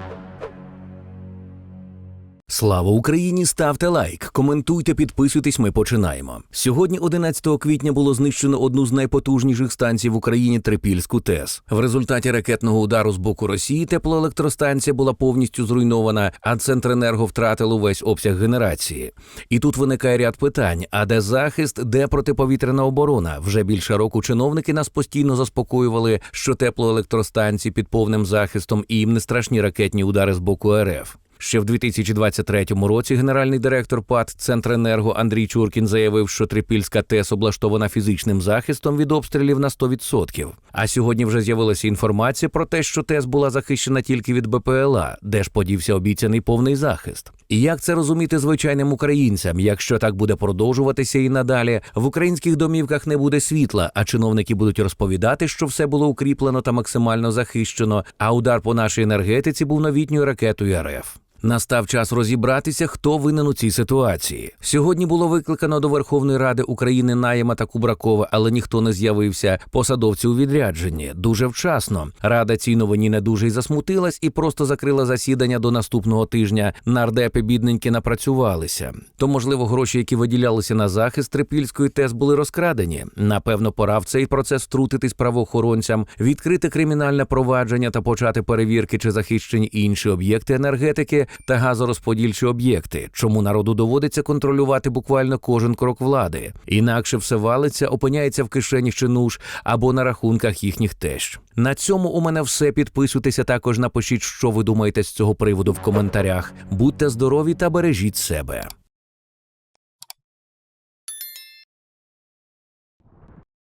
Thank you. Слава Україні! Ставте лайк, коментуйте, підписуйтесь. Ми починаємо. Сьогодні, 11 квітня, було знищено одну з найпотужніших станцій в Україні Трипільську ТЕС. В результаті ракетного удару з боку Росії теплоелектростанція була повністю зруйнована, а Центренерго втратило весь обсяг генерації. І тут виникає ряд питань: а де захист, де протиповітряна оборона? Вже більше року чиновники нас постійно заспокоювали, що теплоелектростанції під повним захистом і їм не страшні ракетні удари з боку РФ. Ще в 2023 році генеральний директор ПАТ Центренерго Андрій Чуркін заявив, що Трипільська ТЕС облаштована фізичним захистом від обстрілів на 100%. А сьогодні вже з'явилася інформація про те, що ТЕС була захищена тільки від БПЛА, де ж подівся обіцяний повний захист. І як це розуміти звичайним українцям? Якщо так буде продовжуватися і надалі, в українських домівках не буде світла, а чиновники будуть розповідати, що все було укріплено та максимально захищено, а удар по нашій енергетиці був новітньою ракетою РФ. Настав час розібратися, хто винен у цій ситуації. Сьогодні було викликано до Верховної Ради України Наєма та Кубракова, але ніхто не з'явився. Посадовці у відрядженні дуже вчасно. Рада цій новині не дуже й засмутилась і просто закрила засідання до наступного тижня. Нардепи бідненькі напрацювалися. То, можливо, гроші, які виділялися на захист Трипільської ТЕС, були розкрадені. Напевно, пора в цей процес втрутитись правоохоронцям, відкрити кримінальне провадження та почати перевірки, чи захищені інші об'єкти енергетики та газорозподільчі об'єкти, чому народу доводиться контролювати буквально кожен крок влади. Інакше все валиться, опиняється в кишені чи нуж або на рахунках їхніх тещ. На цьому у мене все. Підписуйтеся також. Напишіть, що ви думаєте з цього приводу в коментарях. Будьте здорові та бережіть себе.